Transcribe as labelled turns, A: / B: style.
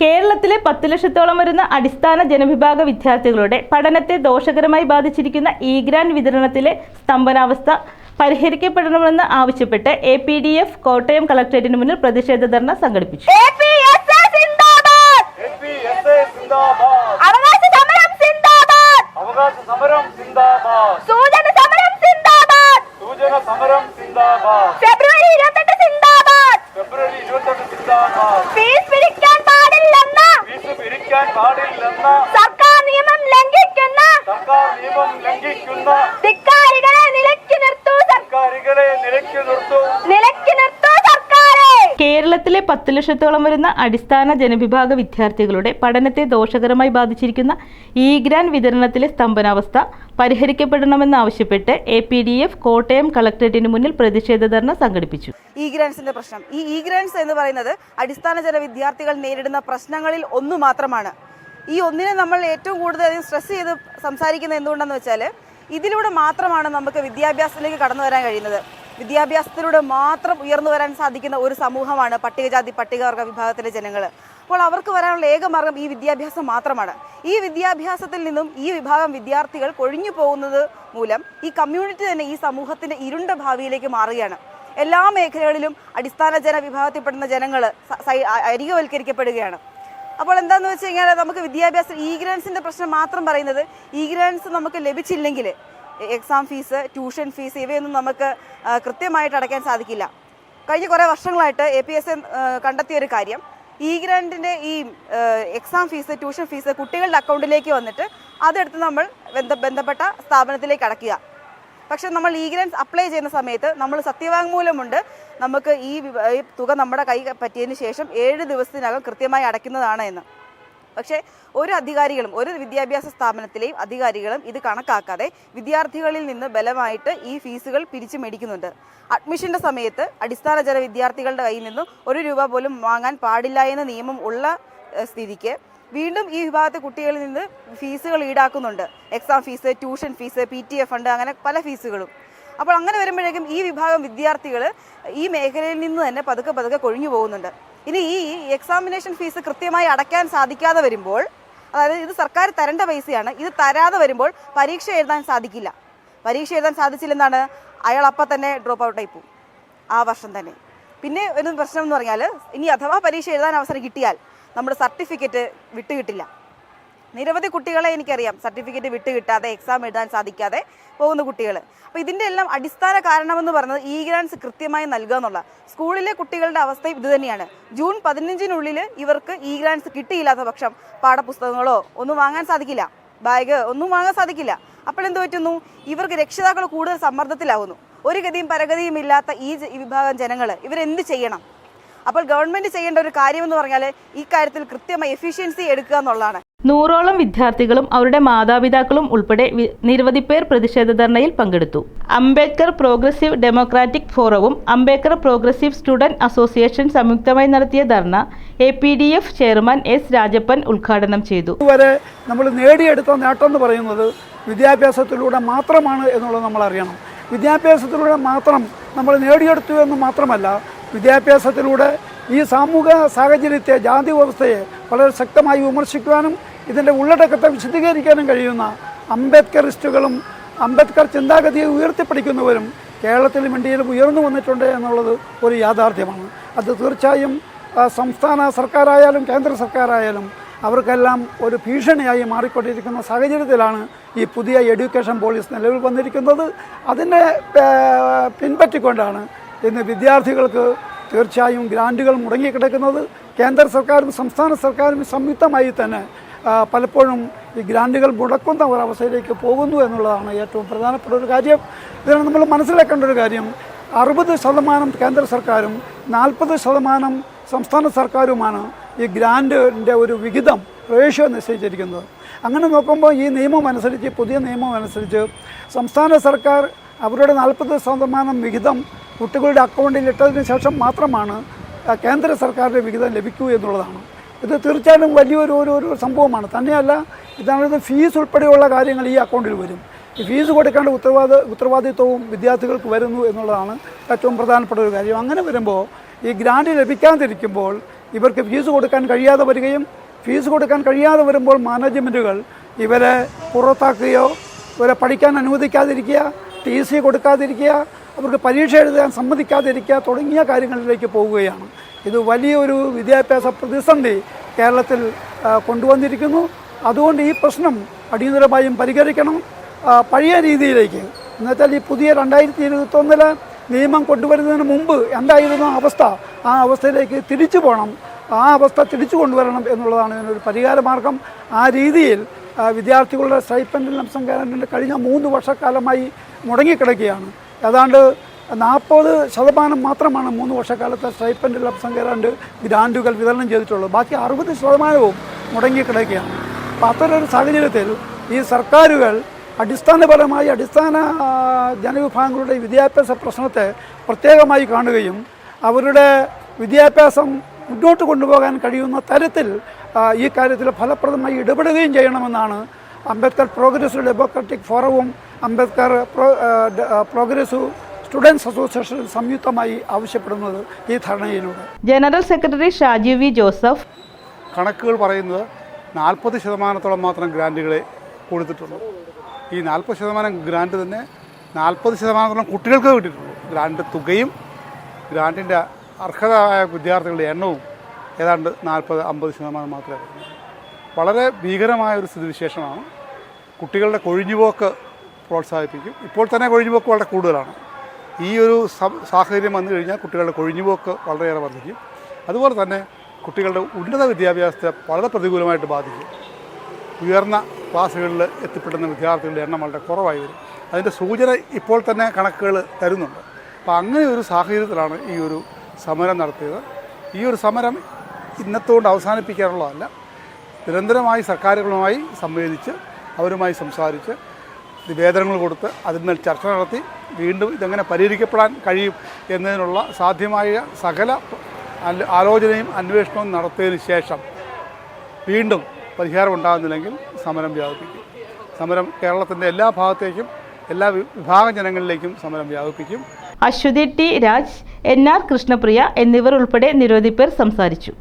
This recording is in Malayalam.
A: കേരളത്തിലെ പത്ത് ലക്ഷത്തോളം വരുന്ന അടിസ്ഥാന ജനവിഭാഗ വിദ്യാർത്ഥികളുടെ പഠനത്തെ ദോഷകരമായി ബാധിച്ചിരിക്കുന്ന ഇ ഗ്രാൻഡ് വിതരണത്തിലെ സ്തംഭനാവസ്ഥ പരിഹരിക്കപ്പെടണമെന്ന് ആവശ്യപ്പെട്ട് A P D F Kottayam കളക്ടറേറ്റിന് മുന്നിൽ പ്രതിഷേധ ധർണ സംഘടിപ്പിച്ചു.
B: ഫെബ്രുവരി ഇരുപത്തെട്ട്
C: APSA സിന്ദാബാദ്
B: അവകാശ സമരം സിന്ദാബാദ്
C: അവകാശ സമരം സിന്ദാബാദ്
B: സൂചന സമരം സിന്ദാബാദ്
C: സൂചന സമരം സിന്ദാബാദ്
B: ഫെബ്രുവരി ഇരുപത്തെട്ട് സിന്ദാബാദ്
C: ഫെബ്രുവരി ഇരുപത്തെട്ട് സിന്ദാബാദ്
B: ഫീസ് പിരിക്കാൻ പാടില്ലെന്ന
C: ഫീസ് പിരിക്കാൻ പാടില്ലെന്ന
B: സർക്കാർ നിയമം ലംഘിക്കുന്ന
C: സർക്കാർ നിയമം ലംഘിക്കുന്ന
B: ധിക്കാരികളെ നിലയ്ക്ക് നിർത്തൂ സർക്കാരികളെ
C: നിലക്കി നിലയ്ക്ക് നിർത്തൂ.
B: നിലയ്ക്ക് നിർത്തൂ സർക്കാരെ.
A: കേരളത്തിലെ പത്ത് ലക്ഷത്തോളം വരുന്ന അടിസ്ഥാന ജനവിഭാഗ വിദ്യാർത്ഥികളുടെ പഠനത്തെ ദോഷകരമായി ബാധിച്ചിരിക്കുന്ന ഇ ഗ്രാൻ വിതരണത്തിലെ സ്തംഭനാവസ്ഥ പരിഹരിക്കപ്പെടണമെന്നാവശ്യപ്പെട്ട് A P D F Kottayam കളക്ടറേറ്റിന് മുന്നിൽ പ്രതിഷേധ ധർണ സംഘടിപ്പിച്ചു.
D: ഇ ഗ്രാൻസിന്റെ പ്രശ്നം. ഈ ഇ ഗ്രാൻസ് എന്ന് പറയുന്നത് അടിസ്ഥാന ജന വിദ്യാർത്ഥികൾ നേരിടുന്ന പ്രശ്നങ്ങളിൽ ഒന്നു മാത്രമാണ്. ഈ ഒന്നിനെ നമ്മൾ ഏറ്റവും കൂടുതൽ അധികം സ്ട്രെസ് ചെയ്ത് സംസാരിക്കുന്നത് എന്തുകൊണ്ടെന്ന് വെച്ചാൽ ഇതിലൂടെ മാത്രമാണ് നമുക്ക് വിദ്യാഭ്യാസത്തിലേക്ക് കടന്നു വരാൻ കഴിയുന്നത്. വിദ്യാഭ്യാസത്തിലൂടെ മാത്രം ഉയർന്നു വരാൻ സാധിക്കുന്ന ഒരു സമൂഹമാണ് പട്ടികജാതി പട്ടികവർഗ വിഭാഗത്തിലെ ജനങ്ങൾ അപ്പോൾ അവർക്ക് വരാനുള്ള ഏക മാർഗം ഈ വിദ്യാഭ്യാസം മാത്രമാണ്. ഈ വിദ്യാഭ്യാസത്തിൽ നിന്നും ഈ വിഭാഗം വിദ്യാർത്ഥികൾ കൊഴിഞ്ഞു പോകുന്നത് മൂലം ഈ കമ്മ്യൂണിറ്റി തന്നെ ഈ സമൂഹത്തിന്റെ ഇരുണ്ട ഭാവിയിലേക്ക് മാറുകയാണ്. എല്ലാ മേഖലകളിലും അടിസ്ഥാന ജനവിഭാഗത്തിൽപ്പെടുന്ന ജനങ്ങൾ അരികവൽക്കരിക്കപ്പെടുകയാണ്. അപ്പോൾ എന്താന്ന് വെച്ച് കഴിഞ്ഞാൽ നമുക്ക് വിദ്യാഭ്യാസ ഇ ഗ്രാൻസിന്റെ പ്രശ്നം മാത്രം പറയുന്നത് ഇ ഗ്രാൻസ് നമുക്ക് ലഭിച്ചില്ലെങ്കിൽ എക്സാം ഫീസ് ട്യൂഷൻ ഫീസ് ഇവയൊന്നും നമുക്ക് കൃത്യമായിട്ട് അടയ്ക്കാൻ സാധിക്കില്ല. കഴിഞ്ഞ കുറേ വർഷങ്ങളായിട്ട് എ പി എസ് കണ്ടെത്തിയ ഒരു കാര്യം ഇ ഗ്രാൻഡിന്റെ ഈ എക്സാം ഫീസ് ട്യൂഷൻ ഫീസ് കുട്ടികളുടെ അക്കൗണ്ടിലേക്ക് വന്നിട്ട് അതെടുത്ത് നമ്മൾ ബന്ധപ്പെട്ട സ്ഥാപനത്തിലേക്ക് അടയ്ക്കുക. പക്ഷെ നമ്മൾ ലീഗലൻസ് അപ്ലൈ ചെയ്യുന്ന സമയത്ത് നമ്മൾ സത്യവാങ്മൂലമുണ്ട്. നമുക്ക് ഈ തുക നമ്മുടെ കൈ പറ്റിയതിന് ശേഷം ഏഴ് ദിവസത്തിനകം കൃത്യമായി അടയ്ക്കുന്നതാണ് എന്ന്. പക്ഷേ ഒരു അധികാരികളും ഒരു വിദ്യാഭ്യാസ സ്ഥാപനത്തിലെയും അധികാരികളും ഇത് കണക്കാക്കാതെ വിദ്യാർത്ഥികളിൽ നിന്ന് ബലമായിട്ട് ഈ ഫീസുകൾ പിരിച്ചു മേടിക്കുന്നുണ്ട്. അഡ്മിഷന്റെ സമയത്ത് അടിസ്ഥാന ജന വിദ്യാർത്ഥികളുടെ കയ്യിൽ നിന്നും ഒരു രൂപ പോലും വാങ്ങാൻ പാടില്ല എന്ന നിയമം ഉള്ള സ്ഥിതിക്ക് വീണ്ടും ഈ വിഭാഗത്തെ കുട്ടികളിൽ നിന്ന് ഫീസുകൾ ഈടാക്കുന്നുണ്ട്. Exam fees tuition fees P T A fund അങ്ങനെ പല ഫീസുകളും. അപ്പോൾ അങ്ങനെ വരുമ്പോഴേക്കും ഈ വിഭാഗം വിദ്യാർത്ഥികൾ ഈ മേഖലയിൽ നിന്ന് തന്നെ പതുക്കെ പതുക്കെ കൊഴിഞ്ഞു പോകുന്നുണ്ട്. ഇനി ഈ എക്സാമിനേഷൻ ഫീസ് കൃത്യമായി അടയ്ക്കാൻ സാധിക്കാതെ വരുമ്പോൾ അതായത് ഇത് സർക്കാർ തരേണ്ട പൈസയാണ് ഇത് തരാതെ വരുമ്പോൾ പരീക്ഷ എഴുതാൻ സാധിക്കില്ല. പരീക്ഷ എഴുതാൻ സാധിച്ചില്ലെന്നാണ് അയാൾ അപ്പം തന്നെ ഡ്രോപ്പ് ഔട്ടായി പോകും. ആ വർഷം തന്നെ. പിന്നെ ഒരു പ്രശ്നം എന്ന് പറഞ്ഞാൽ ഇനി അഥവാ പരീക്ഷ എഴുതാൻ അവസരം കിട്ടിയാൽ നമ്മുടെ സർട്ടിഫിക്കറ്റ് വിട്ടുകിട്ടില്ല. നിരവധി കുട്ടികളെ എനിക്കറിയാം സർട്ടിഫിക്കറ്റ് വിട്ട് കിട്ടാതെ എക്സാം എഴുതാൻ സാധിക്കാതെ പോകുന്ന കുട്ടികൾ അപ്പോൾ ഇതിന്റെ എല്ലാം അടിസ്ഥാന കാരണമെന്ന് പറയുന്നത് ഇ ഗ്രാൻസ് കൃത്യമായി നൽകുക എന്നുള്ള സ്കൂളിലെ കുട്ടികളുടെ അവസ്ഥയും ഇത് തന്നെയാണ്. ജൂൺ പതിനഞ്ചിനുള്ളിൽ ഇവർക്ക് ഇ ഗ്രാൻസ് കിട്ടിയില്ലാത്ത പക്ഷം പാഠപുസ്തകങ്ങളോ ഒന്നും വാങ്ങാൻ സാധിക്കില്ല. ബാഗ് ഒന്നും വാങ്ങാൻ സാധിക്കില്ല. അപ്പോൾ എന്ത് പറ്റുന്നു? ഇവർക്ക് രക്ഷിതാക്കൾ കൂടുതൽ സമ്മർദ്ദത്തിലാവുന്നു. ഒരു ഗതിയും പരഗതിയും ഇല്ലാത്ത ഈ ഈ വിഭാഗം ജനങ്ങൾ ഇവരെന്ത് ചെയ്യണം? അപ്പോൾ ഗവൺമെന്റ് ചെയ്യേണ്ട ഒരു കാര്യം എന്ന് പറഞ്ഞാൽ ഈ കാര്യത്തിൽ കൃത്യമായി എഫിഷ്യൻസി എടുക്കുക എന്നുള്ളതാണ്.
A: നൂറോളം വിദ്യാർത്ഥികളും അവരുടെ മാതാപിതാക്കളും ഉൾപ്പെടെ നിരവധി പേർ പ്രതിഷേധ ധർണയിൽ പങ്കെടുത്തു. അംബേദ്കർ പ്രോഗ്രസീവ് ഡെമോക്രാറ്റിക് ഫോറവും അംബേദ്കർ പ്രോഗ്രസീവ് സ്റ്റുഡന്റ് അസോസിയേഷൻ സംയുക്തമായി നടത്തിയ ധർണ A P D F chairman S Rajappan ഉദ്ഘാടനം ചെയ്തു.
E: ഇതുവരെ നമ്മൾ നേടിയെടുത്ത നേട്ടം എന്ന് പറയുന്നത് വിദ്യാഭ്യാസത്തിലൂടെ മാത്രമാണ് എന്നുള്ളത് നമ്മൾ അറിയണം. വിദ്യാഭ്യാസത്തിലൂടെ മാത്രം നമ്മൾ നേടിയെടുത്തു എന്ന് മാത്രമല്ല വിദ്യാഭ്യാസത്തിലൂടെ ഈ സാമൂഹിക സാഹചര്യത്തെ ജാതി വ്യവസ്ഥയെ വളരെ ശക്തമായി വിമർശിക്കുവാനും ഇതിന്റെ ഉള്ളടക്കത്തെ വിശദീകരിക്കാനും കഴിയുന്ന അംബേദ്കറിസ്റ്റുകളും അംബേദ്കർ ചിന്താഗതിയെ ഉയർത്തിപ്പിടിക്കുന്നവരും കേരളത്തിലും ഇന്ത്യയിലും ഉയർന്നു വന്നിട്ടുണ്ട് എന്നുള്ളത് ഒരു യാഥാർത്ഥ്യമാണ്. അത് തീർച്ചയായും സംസ്ഥാന സർക്കാരായാലും കേന്ദ്ര സർക്കാരായാലും അവർക്കെല്ലാം ഒരു ഭീഷണിയായി മാറിക്കൊണ്ടിരിക്കുന്ന സാഹചര്യത്തിലാണ് ഈ പുതിയ എഡ്യൂക്കേഷൻ പോളിസി നിലവിൽ വന്നിരിക്കുന്നത്. അതിനെ പിൻപറ്റിക്കൊണ്ടാണ് ഇന്ന് വിദ്യാർത്ഥികൾക്ക് തീർച്ചയായും ഗ്രാന്റുകൾ മുടങ്ങിക്കിടക്കുന്നത് കേന്ദ്ര സർക്കാരും സംസ്ഥാന സർക്കാരും സംയുക്തമായി തന്നെ പലപ്പോഴും ഈ ഗ്രാന്റുകൾ മുടക്കുന്ന ഒരവസ്ഥയിലേക്ക് പോകുന്നു എന്നുള്ളതാണ് ഏറ്റവും പ്രധാനപ്പെട്ട ഒരു കാര്യം. ഇതിനാണ് നമ്മൾ മനസ്സിലാക്കേണ്ട ഒരു കാര്യം അറുപത് ശതമാനം കേന്ദ്ര സർക്കാരും നാൽപ്പത് ശതമാനം സംസ്ഥാന സർക്കാരുമാണ് ഈ ഗ്രാന്റിന്റെ ഒരു വിഹിതം റേഷ്യോ നിശ്ചയിച്ചിരിക്കുന്നത്. അങ്ങനെ നോക്കുമ്പോൾ ഈ നിയമം അനുസരിച്ച് പുതിയ നിയമം അനുസരിച്ച് സംസ്ഥാന സർക്കാർ അവരുടെ നാൽപ്പത് ശതമാനം വിഹിതം കുട്ടികളുടെ അക്കൗണ്ടിൽ ഇട്ടതിന് ശേഷം മാത്രമാണ് കേന്ദ്ര സർക്കാരിന്റെ വിഹിതം ലഭിക്കൂ എന്നുള്ളതാണ്. ഇത് തീർച്ചയായും വലിയൊരു ഒരു ഒരു സംഭവമാണ്. തന്നെയല്ല ഇതാണ് ഫീസ് ഉൾപ്പെടെയുള്ള കാര്യങ്ങൾ ഈ അക്കൗണ്ടിൽ വരും. ഈ ഫീസ് കൊടുക്കേണ്ട ഉത്തരവാദ ഉത്തരവാദിത്വവും വിദ്യാർത്ഥികൾക്ക് വരുന്നു എന്നുള്ളതാണ് ഏറ്റവും പ്രധാനപ്പെട്ട ഒരു കാര്യം. അങ്ങനെ വരുമ്പോൾ ഈ ഗ്രാൻഡ് ലഭിക്കാതിരിക്കുമ്പോൾ ഇവർക്ക് ഫീസ് കൊടുക്കാൻ കഴിയാതെ വരികയും ഫീസ് കൊടുക്കാൻ കഴിയാതെ വരുമ്പോൾ മാനേജ്മെന്റുകൾ ഇവരെ പുറത്താക്കുകയോ ഇവരെ പഠിക്കാൻ അനുവദിക്കാതിരിക്കുക ടി സി കൊടുക്കാതിരിക്കുക അവർക്ക് പരീക്ഷ എഴുതാൻ സമ്മതിക്കാതിരിക്കുക തുടങ്ങിയ കാര്യങ്ങളിലേക്ക് പോവുകയാണ്. ഇത് വലിയൊരു വിദ്യാഭ്യാസ പ്രതിസന്ധി കേരളത്തിൽ കൊണ്ടുവന്നിരിക്കുന്നു. അതുകൊണ്ട് ഈ പ്രശ്നം അടിയന്തരമായും പരിഹരിക്കണം. പഴയ രീതിയിലേക്ക്. എന്നുവെച്ചാൽ ഈ പുതിയ രണ്ടായിരത്തി ഇരുപത്തൊന്നിലെ നിയമം കൊണ്ടുവരുന്നതിന് മുമ്പ് എന്തായിരുന്നു അവസ്ഥ? ആ അവസ്ഥയിലേക്ക് തിരിച്ചു പോകണം ആ അവസ്ഥ തിരിച്ചു കൊണ്ടുവരണം എന്നുള്ളതാണ് ഇതിനൊരു പരിഹാരമാർഗം. ആ രീതിയിൽ വിദ്യാർത്ഥികളുടെ സ്റ്റൈപ്പൻഡിൽ ലംസം കഴിഞ്ഞ മൂന്ന് വർഷക്കാലമായി മുടങ്ങിക്കിടക്കുകയാണ്. ഏതാണ്ട് നാൽപ്പത് ശതമാനം മാത്രമാണ് മൂന്ന് വർഷക്കാലത്തെ സ്റ്റൈപ്പൻഡിൽ ലംസം ഗ്യാരണ്ട് ഗ്രാന്റുകൾ വിതരണം ചെയ്തിട്ടുള്ളത്. ബാക്കി അറുപത് ശതമാനവും മുടങ്ങിക്കിടക്കുകയാണ്. അപ്പോൾ അത്തരമൊരു സാഹചര്യത്തിൽ ഈ സർക്കാരുകൾ അടിസ്ഥാനപരമായി അടിസ്ഥാന ജനവിഭാഗങ്ങളുടെ വിദ്യാഭ്യാസ പ്രശ്നത്തെ പ്രത്യേകമായി കാണുകയും അവരുടെ വിദ്യാഭ്യാസം മുന്നോട്ട് കൊണ്ടുപോകാൻ കഴിയുന്ന തരത്തിൽ ഈ കാര്യത്തിൽ ഫലപ്രദമായി ഇടപെടുകയും ചെയ്യണമെന്നാണ് അംബേദ്കർ പ്രോഗ്രസീവ് ഡെമോക്രാറ്റിക് ഫോറവും അംബേദ്കർ പ്രോഗ്രസീവ് സ്റ്റുഡൻസ് അസോസിയേഷൻ സംയുക്തമായി ആവശ്യപ്പെടുന്നത് ഈ ധാരണയിലൂടെ.
A: General secretary Shaju V Joseph.
F: കണക്കുകൾ പറയുന്നത് നാൽപ്പത് ശതമാനത്തോളം മാത്രം ഗ്രാന്റുകളെ കൊടുത്തിട്ടുള്ളൂ. ഈ നാൽപ്പത് ശതമാനം ഗ്രാന്റ് തന്നെ നാൽപ്പത് ശതമാനത്തോളം കുട്ടികൾക്ക് കിട്ടിയിട്ടുള്ളൂ. ഗ്രാന്റ് തുകയും ഗ്രാന്റിന്റെ അർഹതയായ വിദ്യാർത്ഥികളുടെ എണ്ണവും ഏതാണ്ട് നാൽപ്പത് അമ്പത് ശതമാനം മാത്രമേ വളരെ ഭീകരമായ ഒരു സ്ഥിതിവിശേഷമാണ്. കുട്ടികളുടെ കൊഴിഞ്ഞുപോക്ക് പ്രോത്സാഹിപ്പിക്കും. ഇപ്പോൾ തന്നെ കൊഴിഞ്ഞുപോക്ക് വളരെ കൂടുതലാണ്. ഈ ഒരു സാഹചര്യം വന്നു കഴിഞ്ഞാൽ കുട്ടികളുടെ കൊഴിഞ്ഞുപോക്ക് വളരെയേറെ വർദ്ധിക്കും. അതുപോലെ തന്നെ കുട്ടികളുടെ ഉന്നത വിദ്യാഭ്യാസത്തെ വളരെ പ്രതികൂലമായിട്ട് ബാധിക്കും. ഉയർന്ന ക്ലാസ്സുകളിൽ എത്തിപ്പെടുന്ന വിദ്യാർത്ഥികളുടെ എണ്ണം വളരെ കുറവായി വരും. അതിന്റെ സൂചന ഇപ്പോൾ തന്നെ കണക്കുകൾ തരുന്നുണ്ട്. അപ്പോൾ അങ്ങനെ ഒരു സാഹചര്യത്തിലാണ് ഈ ഒരു സമരം നടത്തിയത്. ഈ ഒരു സമരം ഇന്നത്തോണ്ട് അവസാനിപ്പിക്കാനുള്ളതല്ല നിരന്തരമായി സർക്കാരുകളുമായി സംവേദിച്ച് അവരുമായി സംസാരിച്ച് നിവേദനങ്ങൾ കൊടുത്ത് അതിന്മേൽ ചർച്ച നടത്തി വീണ്ടും ഇതെങ്ങനെ പരിഹരിക്കപ്പെടാൻ കഴിയും എന്നതിനുള്ള സാധ്യമായ സകല ആലോചനയും അന്വേഷണവും നടത്തിയതിന് ശേഷം വീണ്ടും പരിഹാരം ഉണ്ടാകുന്നില്ലെങ്കിൽ സമരം വ്യാപിപ്പിക്കും. സമരം കേരളത്തിന്റെ എല്ലാ ഭാഗത്തേക്കും എല്ലാ വിഭാഗം ജനങ്ങളിലേക്കും സമരം വ്യാപിപ്പിക്കും.
A: Aswathi T Raj N R Krishnapriya എന്നിവർ ഉൾപ്പെടെ നിരവധി പേർ സംസാരിച്ചു.